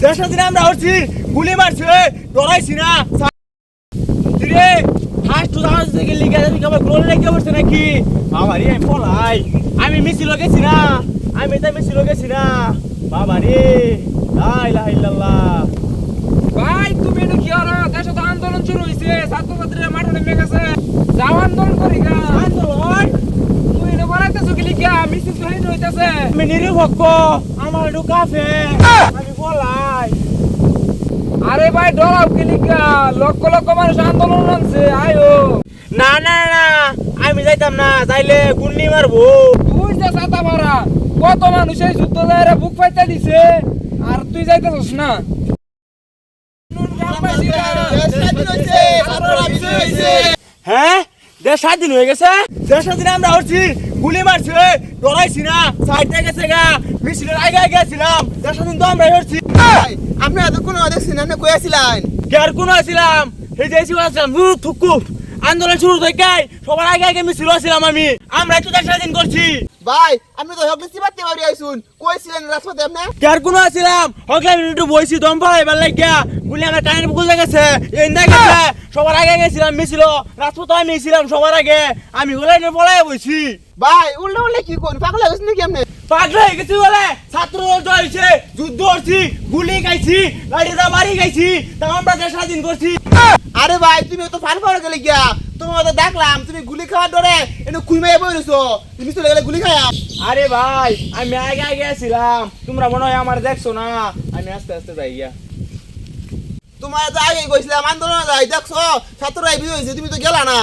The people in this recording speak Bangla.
দেড়শো দিনে আমরা হচ্ছি, গুলি মারছে ডরাইছি না ফার্স্ট থেকে লিগে যাবি আমার গ্লোরে রেখে বসছে নাকি? বাবা রে আমি পলাই। আমি মিছিল গেছি না, আমি তো মিছিল গেছি না। বাবা রে লা ইলাহা ইল্লাল্লাহ। ভাই, তুমি এটা কি আর? দেশে তো আন্দোলন শুরু হয়েছে ছাত্রছাত্রীরা মাঠে নেমে গেছে। যাও আন্দোলন তুই কি আমি আমার আরে ভাই ডরাও কি লিখা? লক্ষ লক্ষ মানুষ আন্দোলন আনছে আয়ো। না না না আমি যাইতাম না যাইলে গুন্ডি মারবো। তুই যে ছাতা মারা কত মানুষ এই যুদ্ধ যায় বুক পাইতে দিছে? আর তুই যাইতেছস না? হ্যাঁ দেড় সাত দিন হয়ে গেছে? দেড় সাত দিনে আমরা হচ্ছি। গুলি মারছে ডরাইছি না সাইডে গেছে গা মিছিলের আগে গেছিলাম দেড় সাথে তো আমরা হচ্ছি আপনি এতক্ষণ দেখছেন আপনি কই আসিলেন? কেয়ার কোন আসিলাম? হে যে আসিলাম থুকু আন্দোলন শুরু থেকে সবার আগে আগে মিছিল আসিলাম আমি। আমরা তো দেড় সাত দিন করছি। ভাই আপনি তো হকলে সিবাতে বাড়ি আইছুন কই ছিলেন রাজপথে আপনি? কেয়ার কোন আসছিলাম হকলাম একটু বইছি দম পাই এবার লাগিয়া গুলি আমার কানের বুকুল গেছে এন্দা গেছে সবার আগে গেছিলাম মিছিল। রাজপথ আমি ছিলাম সবার আগে। আমি গুলাই নিয়ে পলাই বইছি। ভাই উল্টা উল্টা কি কোন? পাগল হইছ নাকি আপনি? পাগল হয়ে গেছি বলে ছাত্র হয়েছে যুদ্ধ করছি গুলি খাইছি গাড়িটা বাড়ি খাইছি তা আমরা দেড় স্বাধীন করছি। আরে ভাই তুমি তো ফান পাওয়ার গেলে গিয়া। তোমার তো দেখলাম তুমি গুলি খাওয়ার ডরে একটু খুঁজে বই রইছো তুমি চলে গেলে গুলি খায়া। আরে ভাই আমি আগে আগে আসছিলাম। তোমরা মনে হয় আমার দেখছ না। আমি আস্তে আস্তে যাই গিয়া। তোমার তো আগে গেছিলাম আন্দোলন যাই। দেখছ ছাত্ররা বিয়ে হয়েছে তুমি তো গেলা না।